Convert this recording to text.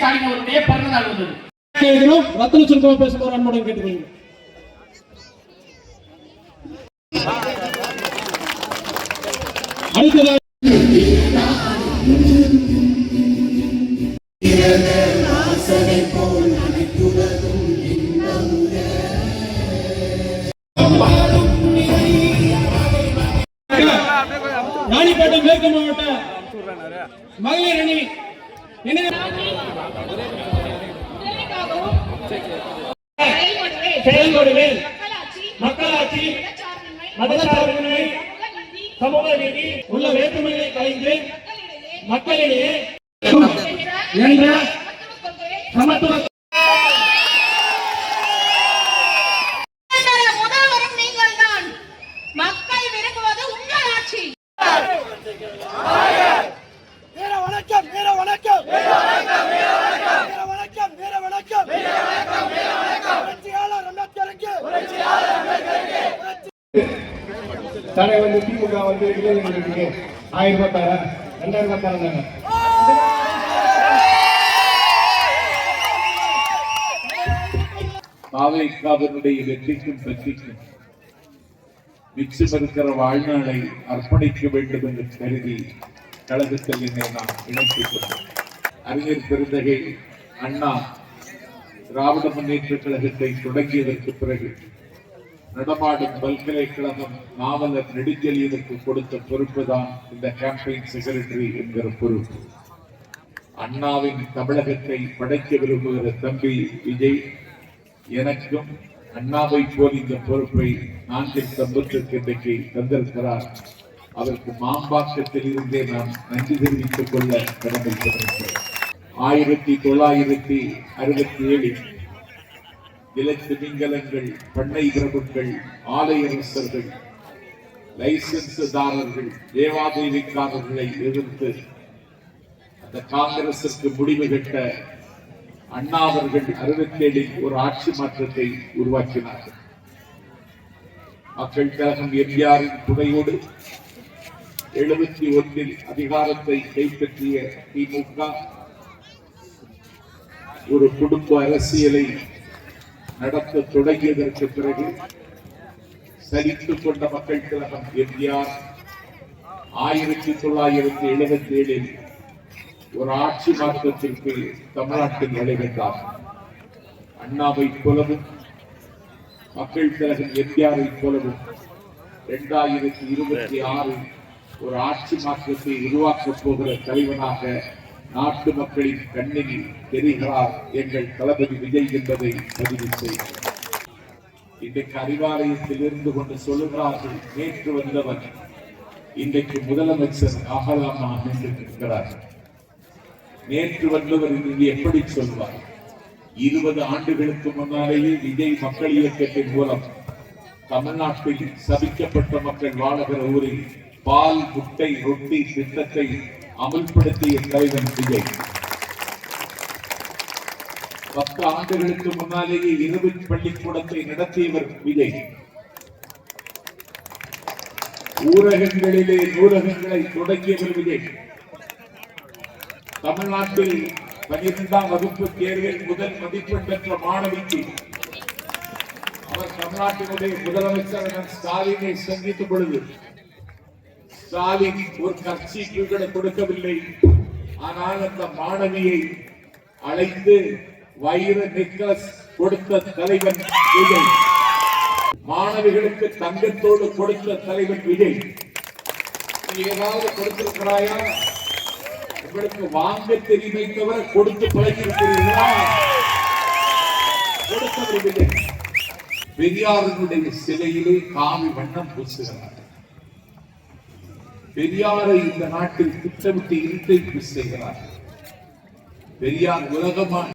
ஸ்டாலின் அவருடைய பிறந்த நாள் வந்தது. கேட்கிறோம். ரத்தன சுருக்கமா பேசுமாறு அன்புடன் கேட்டுக்கொள்ளுங்க அடுத்ததாக ராணிப்பேட்டை மேற்கு மாவட்ட மகளிர் அணி செயல்படுவேன். மக்களாட்சி மதச்சார்பின்மை சமூக நீதி உள்ள வேற்றுமைகளை கலைந்து மக்களிடையே என்ற சமத்துவ முதல்வரும் நீங்கள்தான் மக்கள் விரும்புவது உங்கள் ஆட்சி வீர வணக்கம் வீர வணக்கம் வீர வணக்கம் வீர வணக்கம் வீர வணக்கம் வீர வணக்கம் புரட்சியாளர் அம்பேத்கருக்கு தடை வந்து திமுக வந்து இளைஞர்களுக்கு ஆயிரம் ரூபாய் தர ரெண்டாயிரம் ரூபாய் தரந்தாங்க தாவேக்காவினுடைய வெற்றிக்கும் வெற்றிக்கும் மிச்சம் இருக்கிற வாழ்நாளை அர்ப்பணிக்க வேண்டும் என்று கருதி கழகத்தில் என்னை நான் இணைத்துக் கொண்டேன். அறிஞர் பெருந்தகை அண்ணா திராவிட முன்னேற்ற கழகத்தை தொடங்கியதற்கு பிறகு நடமாடும் பல்கலைக்கழகம் நாவலர் நெடுஞ்செழியனுக்கு கொடுத்த பொறுப்பு தான் இந்த கேம்பெயின் செக்ரட்டரி என்கிற பொறுப்பு. அண்ணாவின் தமிழகத்தை படைக்க விரும்புகிற தம்பி விஜய் எனக்கும் அண்ணாவை போல் இந்த பொறுப்பை நான்கில் தம்பத்திற்கு இன்றைக்கு தந்திருக்கிறார். அவருக்கு மாம்பாக்கத்தில் இருந்தே நான் நன்றி தெரிவித்துக் கொள்ள கடமைப்பட்டிருக்கிறேன். ஆயிரத்தி தொள்ளாயிரத்தி அறுபத்தி ஏழில் விலங்கு மிங்கலங்கள் பண்ணை பிரபுக்கள் ஆலயரசர்கள் லைசன்ஸ்தாரர்கள் தேவாதேவிக்காரர்களை எதிர்த்து அந்த காங்கிரசுக்கு முடிவு கட்ட அண்ணா அவர்கள் அறுபத்தேழில் ஒரு ஆட்சி மாற்றத்தை உருவாக்கினார்கள். மக்கள் கழகம் எம்ஜிஆரின் துணையோடு எழுபத்தி ஒன்றில் அதிகாரத்தை கைப்பற்றிய திமுக ஒரு குடும்ப அரசியலை நடத்த தொடங்கியதற்கு பிறகு சலித்துக் கொண்ட மக்கள் கழகம் எம்ஜிஆர் ஆயிரத்தி தொள்ளாயிரத்தி எழுபத்தி ஏழில் ஒரு ஆட்சி மாற்றத்திற்கு தமிழ்நாட்டில் நடைபெற்றார். அண்ணாவை போலவும் மக்கள் கழகம் எம்ஜிஆரை போலவும் இரண்டாயிரத்தி இருபத்தி ஆறில் ஒரு ஆட்சி மாற்றத்தை உருவாக்கப் போகிற தலைவனாக நாட்டு மக்களின் கண்ணில் தெரிகிறார் எங்கள் தளபதி விஜய் என்பதை பதிவு செய்கிறார் இன்றைக்கு அறிவாலயத்தில் இருந்து கொண்டு சொல்லுகிறார்கள் நேற்று வந்தவர் இன்றைக்கு முதலமைச்சர் ஆகலாமா? என்று இருக்கிறார் நேற்று வந்தவர் இன்று எப்படி சொல்வார்? இருபது ஆண்டுகளுக்கு முன்னாலேயே விஜய் மக்கள் இயக்கத்தின் மூலம் தமிழ்நாட்டில் சபிக்கப்பட்ட மக்கள் வாழுகிற ஊரில் பால் முட்டை ரொட்டி திட்டத்தை அமல்படுத்திய தலைவன் விஜய். பத்து ஆண்டுகளுக்கு முன்னாலேயே இரவு பள்ளிக்கூடத்தை நடத்தியவர் விஜய். ஊரகங்களிலே நூலகங்களை தொடங்கியவர் விஜய். தமிழ்நாட்டில் பனிரெண்டாம் வகுப்பு தேர்வில் முதல் மதிப்பெண் பெற்ற மாணவிக்கு அவர் தமிழ்நாட்டினுடைய முதலமைச்சர் ஸ்டாலினை சந்தித்த பொழுது ஸ்டாலின் ஒரு கட்சிக்கு கூட கொடுக்கவில்லை. ஆனால் அந்த மாணவியை அழைத்து வைர நெக்லஸ் கொடுத்த தலைவன் விஜய். மாணவிகளுக்கு தங்கத்தோடு கொடுத்த தலைவன் விஜய். நீ ஏதாவது கொடுத்திருக்கிறாயா? உங்களுக்கு வாங்க தெரியுமே தவிர கொடுத்து பழகியிருக்கிறீர்களா? கொடுத்தவர் விஜய். பெரியாரினுடைய சிலையிலே காவி வண்ணம் பூசுகிறார் பெரியாரை இந்த நாட்டில் திட்டமிட்டு இருட்டை செய்கிறார். பெரியார் உலகமா